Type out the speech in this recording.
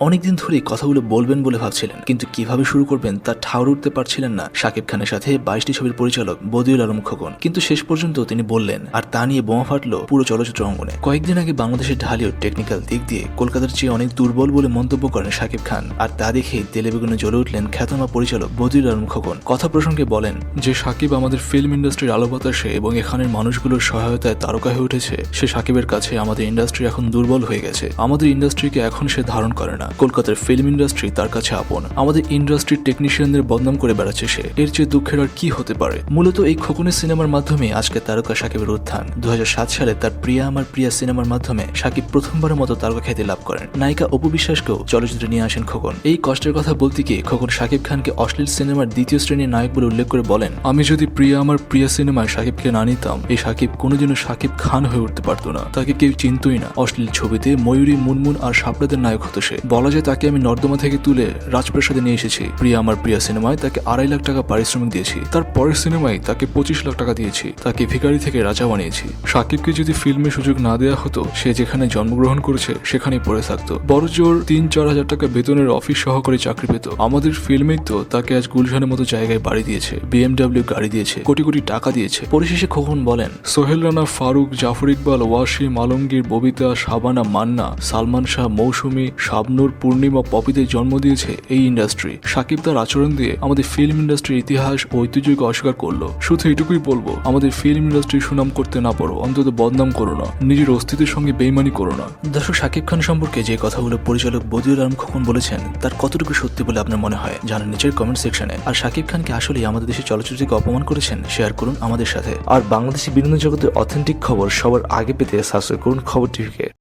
অনেকদিন ধরেই কথাগুলো বলবেন বলে ভাবছিলেন, কিন্তু কীভাবে শুরু করবেন তা ঠাউর উঠতে পারছিলেন না শাকিব খানের সাথে বাইশটি ছবির পরিচালক বদিউল আলম খোকন। কিন্তু শেষ পর্যন্ত তিনি বললেন, আর তা নিয়ে বোমা ফাটলো পুরো চলচ্চিত্র অঙ্গনে। কয়েকদিন আগে বাংলাদেশের ঢালিও টেকনিক্যাল দিক দিয়ে কলকাতার চেয়ে অনেক দুর্বল বলে মন্তব্য করেন শাকিব খান। আর তা দেখেই তেলে বেগুনে জ্বলে উঠলেন খ্যাতমা পরিচালক বদিউল আলম খোকন। কথা প্রসঙ্গে বলেন, যে সাকিব আমাদের ফিল্ম ইন্ডাস্ট্রির আলো বাতাসে এবং এখানের মানুষগুলোর সহায়তায় তারকা হয়ে উঠেছে, সে সাকিবের কাছে আমাদের ইন্ডাস্ট্রি এখন দুর্বল হয়ে গেছে। আমাদের ইন্ডাস্ট্রিকে এখন সে ধারণ করে না। কলকাতার ফিল্ম ইন্ডাস্ট্রি তার কাছে আপন। আমাদের ইন্ডাস্ট্রির টেকনিশিয়ানদের বদনাম করে বেড়াচ্ছে সে। এর চেয়ে দুঃখের আর কি হতে পারে? মূলত এই খোকনের সিনেমার মাধ্যমে আজকে তারকা সাকিবের উত্থান। দু সালে তার প্রিয়া আমার প্রিয়া সিনেমার মাধ্যমে সাকিব প্রথমবারের মতো তারকা খ্যাতি লাভ করেন। নায়িকা অপু বিশ্বাসকেও চলচ্চিত্রে নিয়ে আসেন খোকন। এই কষ্টের কথা বলতে গিয়ে খোকন সাকিব খানকে অশ্লীল সিনেমার দ্বিতীয় শ্রেণির নায়ক বলে উল্লেখ করে বলেন, আমি যদি প্রিয়া আমার প্রিয়া সিনেমায় সাকিবকে না নিতাম, এই সাকিব কোনোদিনও সাকিব খান হয়ে উঠতে পারতো না। তাকে কেউ চিনতই না। অশ্লীল ছবিতে ময়ূরী মুনমুন আর সাপড়াদের নায়ক হতো সে। বলা যায় তাকে আমি নর্দমা থেকে তুলে রাজপ্রাসাদে নিয়ে এসেছি। প্রিয়া আমার প্রিয়া সিনেমায় তাকে আড়াই লাখ টাকা পারিশ্রমিক দিয়েছি। তার পরের সিনেমায় তাকে পঁচিশ লাখ টাকা দিয়েছি। তাকে ভিখারি থেকে রাজা বানিয়েছি। সাকিবকে যদি ফিল্মে সুযোগ না দেওয়া হতো, সে যেখানে জন্মগ্রহণ করেছে, সেখানেই পড়ে থাকতো। বড় জোর তিন চার হাজার টাকা বেতনের অফিস সহকারী চাকরি পেত। আমাদের ফিল্মেই তো তাকে আজ গুলশানের মতো জায়গায় বাড়ি দিয়েছে, বিএমডাব্লিউ গাড়ি দিয়েছে, কোটি কোটি টাকা দিয়েছে। পরিশেষে খোকন বলেন, সোহেল রানা, ফারুক, জাফর ইকবাল, ওয়াসিম আলমগীর, ববিতা, শাবানা, মান্না, সালমান শাহ, মৌসুমী, শাবনুর পূর্ণিমা পপিদের জন্ম দিয়েছে এই ইন্ডাস্ট্রি সাকিব তার আচরণ দিয়ে আমাদের ফিল্ম ইন্ডাস্ট্রির ইতিহাস ও ঐতিহ্যকে অস্বীকার করল। শুধু এটুকুই বলব, আমাদের ফিল্ম ইন্ডাস্ট্রি সুনাম করতে না পারো, অন্তত বদনাম করো না, নিজের অস্তিত্বের সঙ্গে বেইমানি করো না। দর্শক, সাকিব খান সম্পর্কে যে কথাগুলো পরিচালক বদিউল আলম খোকন বলেছেন, তার কতটুকু সত্যি বলে আপনার মনে হয় জানান নিচের কমেন্ট সেকশনে আর সাকিব খানকে আসলে আমাদের দেশের চলচ্চিত্রকে অপমান করেছেন শেয়ার করুন আমাদের সাথে। আর বাংলাদেশি বিনোদন জগতের অথেন্টিক খবর সবার আগে পেতে সাবস্ক্রাইব করুন খবর টিভিকে